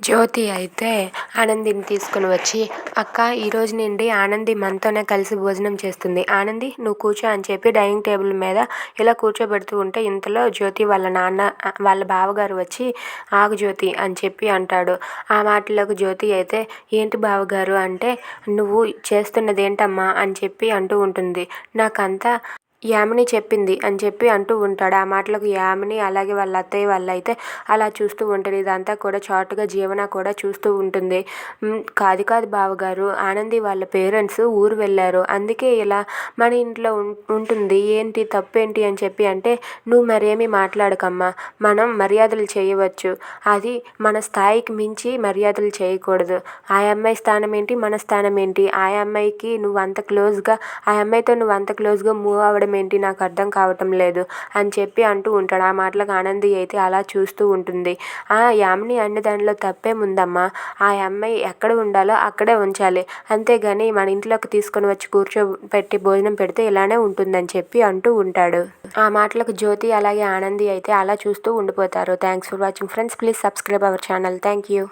జ్యోతి అయితే ఆనందిని తీసుకొని వచ్చి అక్క ఈరోజు నుండి ఆనంది మనతోనే కలిసి భోజనం చేస్తుంది. ఆనంది నువ్వు కూర్చో అని చెప్పి డైనింగ్ టేబుల్ మీద ఇలా కూర్చోబెడుతూ ఉంటే ఇంతలో జ్యోతి వాళ్ళ నాన్న వాళ్ళ బావగారు వచ్చి ఆగు జ్యోతి అని చెప్పి అంటాడు. ఆ మాటలకు జ్యోతి అయితే ఏంటి బావగారు అంటే నువ్వు చేస్తున్నది ఏంటమ్మా అని చెప్పి అంటూ ఉంటుంది. నాకంతా యామిని చెప్పింది అని చెప్పి అంటూ ఉంటాడు. ఆ మాటలకు యామిని అలాగే వాళ్ళ అత్తయ్య వాళ్ళు అయితే అలా చూస్తూ ఉంటుంది ఇదంతా కూడా చాటుగా జీవన కూడా చూస్తూ ఉంటుంది. కాదు కాదు బావగారు ఆనంది వాళ్ళ పేరెంట్స్ ఊరు వెళ్ళారు. అందుకే ఇలా మన ఇంట్లో ఉంటుంది. ఏంటి తప్పేంటి అని చెప్పి అంటే నువ్వు మరేమీ మాట్లాడకమ్మా. మనం మర్యాదలు చేయవచ్చు. అది మన స్థాయికి మించి మర్యాదలు చేయకూడదు. ఆ అమ్మాయి స్థానం ఏంటి? మన స్థానం ఏంటి? ఆ అమ్మాయికి నువ్వు అంత క్లోజ్గా ఆ అమ్మాయితో నువ్వు అంత క్లోజ్గా మూవ్ అవ్వడం ఏంటి? నాకు అర్థం కావటం లేదు అని చెప్పి అంటూ ఉంటాడు. ఆ మాటలకు ఆనంది అయితే అలా చూస్తూ ఉంటుంది. ఆ యామిని అన్న దానిలో తప్పేముందమ్మా ఆ అమ్మాయి ఎక్కడ ఉండాలో అక్కడే ఉంచాలి. అంతేగాని మన ఇంట్లోకి తీసుకొని వచ్చి కూర్చోబెట్టి భోజనం పెడితే ఇలానే ఉంటుందని చెప్పి అంటూ ఉంటాడు. ఆ మాటలకు జ్యోతి అలాగే ఆనంది అయితే అలా చూస్తూ ఉండిపోతారు. Thanks for watching friends please subscribe our channel thank you